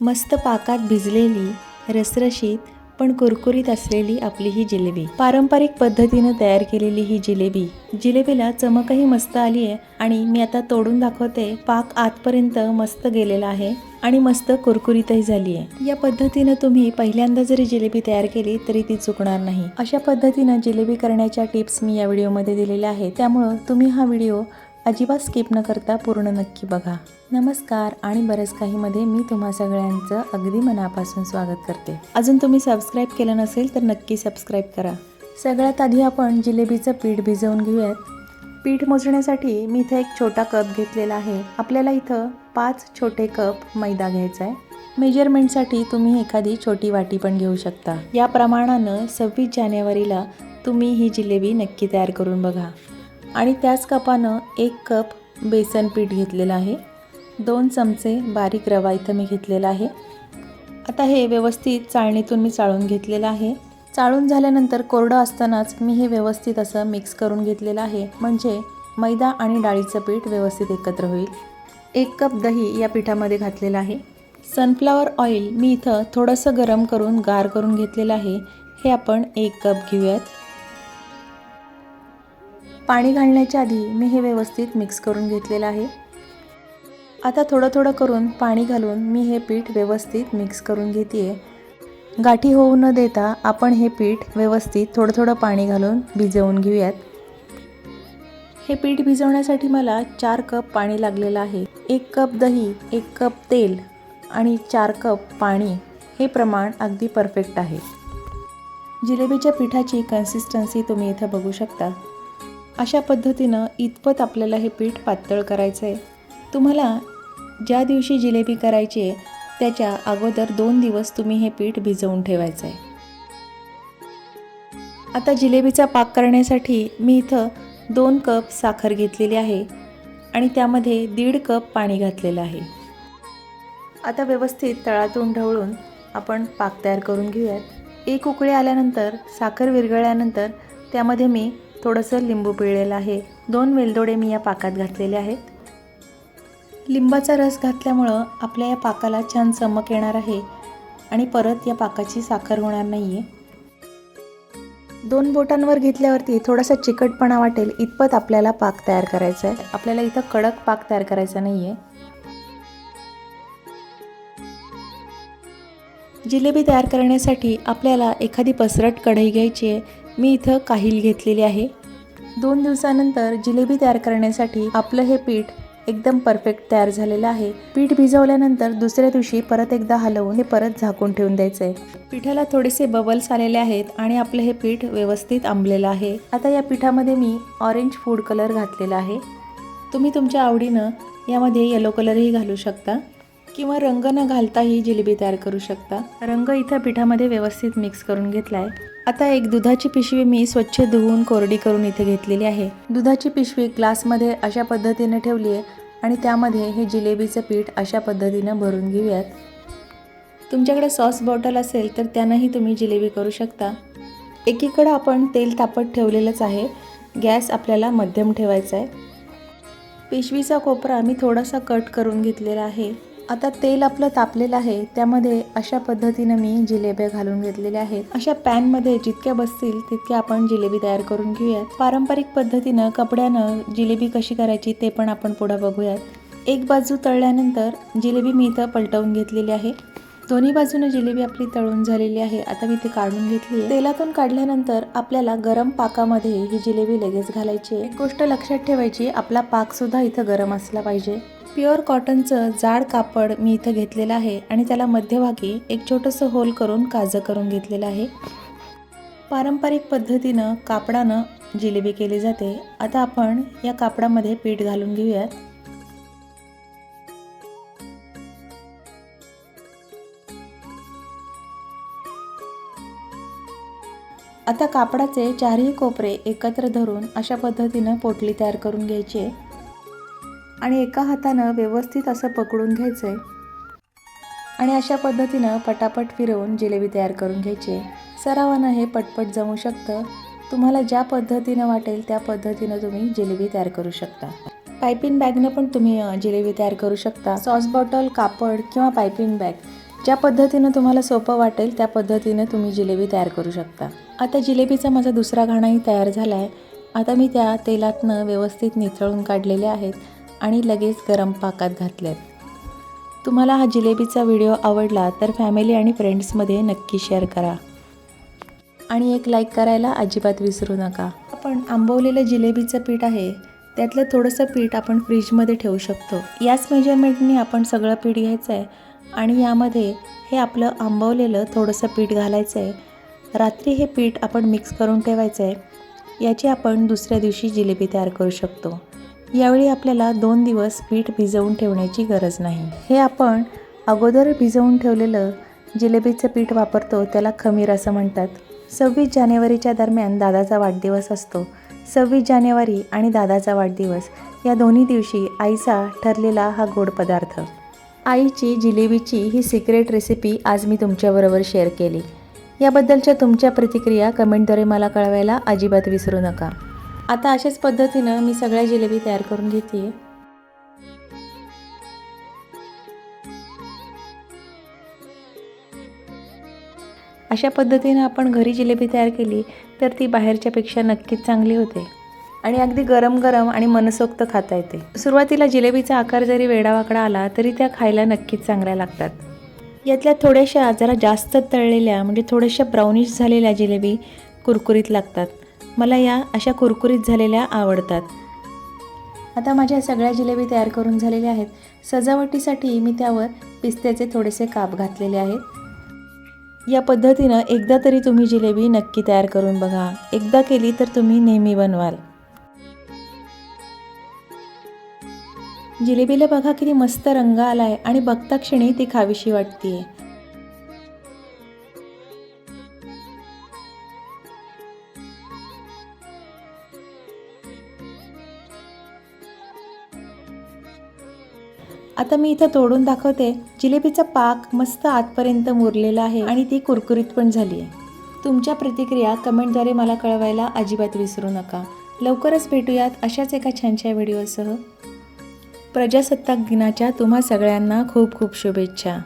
मस्त पाकात भिजलेली रसरशीत पण कुरकुरीत असलेली आपली ही जिलेबी. पारंपरिक पद्धतीनं तयार केलेली ही जिलेबी. जिलेबीला चमकही मस्त आली आहे आणि मी आता तोडून दाखवते पाक आतपर्यंत मस्त गेलेला आहे आणि मस्त कुरकुरीतही झाली आहे. या पद्धतीनं तुम्ही पहिल्यांदा जरी जिलेबी तयार केली तरी ती चुकणार नाही. अशा पद्धतीनं जिलेबी करण्याच्या टिप्स मी या व्हिडिओमध्ये दिलेल्या आहेत. त्यामुळं तुम्ही हा व्हिडिओ अजिबात स्किप न करता पूर्ण नक्की बघा. नमस्कार आणि बरंच काहीमध्ये मी तुम्हा सगळ्यांचं अगदी मनापासून स्वागत करते. अजून तुम्ही सबस्क्राईब केलं नसेल तर नक्की सबस्क्राईब करा. सगळ्यात आधी आपण जिलेबीचं पीठ भिजवून घेऊयात. पीठ मोजण्यासाठी मी इथं एक छोटा कप घेतलेला आहे. आपल्याला इथं पाच छोटे कप मैदा घ्यायचा आहे मेजरमेंटसाठी तुम्ही एखादी छोटी वाटी पण घेऊ शकता. या प्रमाणानं सव्वीस जानेवारीला तुम्ही ही जिलेबी नक्की तयार करून बघा. आणि त्याच कपानं एक कप बेसन पीठ घेतलेलं आहे. दोन चमचे बारीक रवा इथं मी घेतलेला आहे. आता हे व्यवस्थित चाळणीतून मी चाळून घेतलेलं आहे. चाळून झाल्यानंतर कोरडं असतानाच मी हे व्यवस्थित असं मिक्स करून घेतलेलं आहे. म्हणजे मैदा आणि डाळीचं पीठ व्यवस्थित एकत्र होईल. एक कप दही या पिठामध्ये घातलेलं आहे. सनफ्लावर ऑइल मी इथं थोडंसं गरम करून गार करून घेतलेलं आहे. हे आपण एक कप घेऊयात. पाणी घालण्याच्या आधी मी हे व्यवस्थित मिक्स करून घेतलेलं आहे. आता थोडं थोडं करून पाणी घालून मी हे पीठ व्यवस्थित मिक्स करून घेते गाठी होऊ न देता आपण हे पीठ व्यवस्थित थोडं थोडं पाणी घालून भिजवून घेऊयात. हे पीठ भिजवण्यासाठी मला चार कप पाणी लागलेलं आहे. एक कप दही एक कप तेल आणि चार कप पाणी हे प्रमाण अगदी परफेक्ट आहे. जिलेबीच्या पिठाची कन्सिस्टन्सी तुम्ही इथं बघू शकता. अशा पद्धतीनं इतपत आपल्याला हे पीठ पातळ करायचं आहे तुम्हाला ज्या दिवशी जिलेबी करायची आहे त्याच्या अगोदर दोन दिवस तुम्ही हे पीठ भिजवून ठेवायचं आहे आता जिलेबीचा पाक करण्यासाठी मी इथं दोन कप साखर घेतलेली आहे आणि त्यामध्ये दीड कप पाणी घातलेलं आहे. आता व्यवस्थित तळातून ढवळून आपण पाक तयार करून घेऊयात. एक उकळी आल्यानंतर साखर विरघळल्यानंतर त्यामध्ये मी थोडंसं लिंबू पिळलेलं आहे. दोन वेलदोडे मी या पाकात घातलेले आहेत. लिंबाचा रस घातल्यामुळं आपल्या या पाकाला छान चमक येणार आहे आणि परत या पाकाची साखर होणार नाही आहे दोन बोटांवर घेतल्यावरती थोडासा चिकटपणा वाटेल इतपत आपल्याला पाक तयार करायचा आहे आपल्याला इथं कडक पाक तयार करायचा नाही आहे जिलेबी तयार करण्यासाठी आपल्याला एखादी पसरट कढई घ्यायची आहे. मी इथं काहील घेतलेली आहे. दोन दिवसानंतर जिलेबी तयार करण्यासाठी आपलं हे पीठ एकदम परफेक्ट तयार झालेलं आहे. पीठ भिजवल्यानंतर दुसऱ्या दिवशी परत एकदा हलवून हे परत झाकून ठेवून द्यायचं आहे पिठाला थोडेसे बबल्स आलेले आहेत आणि आपलं हे पीठ व्यवस्थित आंबलेलं आहे. आता या पिठामध्ये मी ऑरेंज फूड कलर घातलेला आहे. तुम्ही तुमच्या आवडीनं यामध्ये येलो कलरही घालू शकता. किंवा रंग न घालताही जिलेबी तयार करू शकता. रंग इथं पिठामध्ये व्यवस्थित मिक्स करून घेतला आहे आता एक दुधाची पिशवी मी स्वच्छ धुवून कोरडी करून इथे घेतलेली आहे. दुधाची पिशवी ग्लासमध्ये अशा पद्धतीने ठेवली आहे आणि त्यामध्ये हे जिलेबीचं पीठ अशा पद्धतीनं भरून घेऊयात. तुमच्याकडे सॉस बॉटल असेल तर त्यानंही तुम्ही जिलेबी करू शकता. एकीकडं आपण तेल तापत ठेवलेलंच आहे. गॅस आपल्याला मध्यम ठेवायचा आहे. पिशवीचा कोपरा मी थोडासा कट करून घेतलेला आहे. आता तेल आपलं तापलेलं आहे त्यामध्ये अशा पद्धतीनं मी जिलेब्या घालून घेतलेल्या आहेत. अशा पॅनमध्ये जितक्या बसतील तितक्या आपण जिलेबी तयार करून घेऊयात. पारंपरिक पद्धतीनं कपड्यानं जिलेबी कशी करायची ते पण आपण पुढं बघूयात. एक बाजू तळल्यानंतर जिलेबी मी इथं पलटवून घेतलेली आहे. दोन्ही बाजूने जिलेबी आपली तळून झालेली आहे. आता मी ती काढून घेतली तेलातून काढल्यानंतर आपल्याला गरम पाकामध्ये ही जिलेबी लगेच घालायची आहे. एक गोष्ट लक्षात ठेवायची आपला पाक सुद्धा इथं गरम असला पाहिजे. प्युअर कॉटनचं जाड कापड मी इथं घेतलेलं आहे आणि त्याला मध्यभागी एक छोटंसं होल करून काजं करून घेतलेलं आहे. पारंपरिक पद्धतीनं कापडानं जिलेबी केली जाते. आता आपण या कापडामध्ये पीठ घालून घेऊयात. आता कापडाचे चारही कोपरे एकत्र धरून अशा पद्धतीनं पोटली तयार करून घ्यायची आहे. आणि एका हातानं व्यवस्थित असं पकडून घ्यायचं आहे आणि अशा पद्धतीनं पटापट फिरवून जिलेबी तयार करून घ्यायची. सरावानं हे पटपट जमू शकतं. तुम्हाला ज्या पद्धतीनं वाटेल त्या पद्धतीनं तुम्ही जिलेबी तयार करू शकता. पायपिन बॅगनं पण तुम्ही जिलेबी तयार करू शकता. सॉस बॉटल कापड किंवा पायपिन बॅग. ज्या पद्धतीनं तुम्हाला सोपं वाटेल त्या पद्धतीनं तुम्ही जिलेबी तयार करू शकता. आता जिलेबीचा माझा दुसरा घाणाही तयार झाला आहे आता मी त्या तेलातनं व्यवस्थित निथळून काढलेले आहेत. आणि लगेच गरम पाकात घातल्यात. तुम्हाला हा जिलेबीचा व्हिडिओ आवडला तर फॅमिली आणि फ्रेंड्समध्ये नक्की शेअर करा. आणि एक लाईक करायला अजिबात विसरू नका. आपण आंबवलेलं जिलेबीचं पीठ आहे त्यातलं थोडंसं पीठ आपण फ्रीजमध्ये ठेवू शकतो. याच मेजरमेंटने आपण सगळं पीठ घ्यायचं आहे आणि यामध्ये हे आपलं आंबवलेलं थोडंसं पीठ घालायचं आहे रात्री हे पीठ आपण मिक्स करून ठेवायचं आहे याची आपण दुसऱ्या दिवशी जिलेबी तयार करू शकतो. यावेळी आपल्याला दोन दिवस पीठ भिजवून ठेवण्याची गरज नाही. हे आपण अगोदर भिजवून ठेवलेलं जिलेबीचं पीठ वापरतो त्याला खमीर असं म्हणतात. सव्वीस जानेवारीच्या दरम्यान दादाचा वाढदिवस असतो. सव्वीस जानेवारी आणि दादाचा वाढदिवस या दोन्ही दिवशी आईचा ठरलेला हा गोड पदार्थ. आईची जिलेबीची ही सिक्रेट रेसिपी आज मी तुमच्याबरोबर शेअर केली. याबद्दलच्या तुमच्या प्रतिक्रिया कमेंटद्वारे मला कळवायला अजिबात विसरू नका. आता अशाच पद्धतीनं मी सगळ्या जिलेबी तयार करून घेते. अशा पद्धतीनं आपण घरी जिलेबी तयार केली तर ती बाहेरच्यापेक्षा नक्कीच चांगली होते आणि अगदी गरम गरम आणि मनसोक्त खाता येते. सुरुवातीला जिलेबीचा आकार जरी वेडावाकडा आला तरी त्या खायला नक्कीच चांगल्या लागतात. यातल्या थोड्याशा जरा जास्त तळलेल्या म्हणजे थोड्याशा ब्राउनिश झालेल्या जिलेबी कुरकुरीत लागतात. मला या अशा कुरकुरीत झालेल्या आवडतात. आता माझ्या सगळ्या जिलेबी तयार करून झालेल्या आहेत. सजावटीसाठी मी त्यावर पिस्त्याचे थोडेसे काप घातलेले आहेत. या पद्धतीनं एकदा तरी तुम्ही जिलेबी नक्की तयार करून बघा. एकदा केली तर तुम्ही नेहमी बनवाल. जिलेबीला बघा किती मस्त रंग आला आहे आणि बघता क्षणी ती खावीशी वाटतीये. आता मी इथं तोडून दाखवते. जिलेबीचा पाक मस्त आतपर्यंत मुरलेला आहे आणि ती कुरकुरीत पण झाली आहे. तुमच्या प्रतिक्रिया कमेंटद्वारे मला कळवायला अजिबात विसरू नका. लवकरच भेटूयात अशाच एका छानशा व्हिडिओसह. प्रजासत्ताक दिनाच्या तुम्हा सगळ्यांना खूप खूप शुभेच्छा.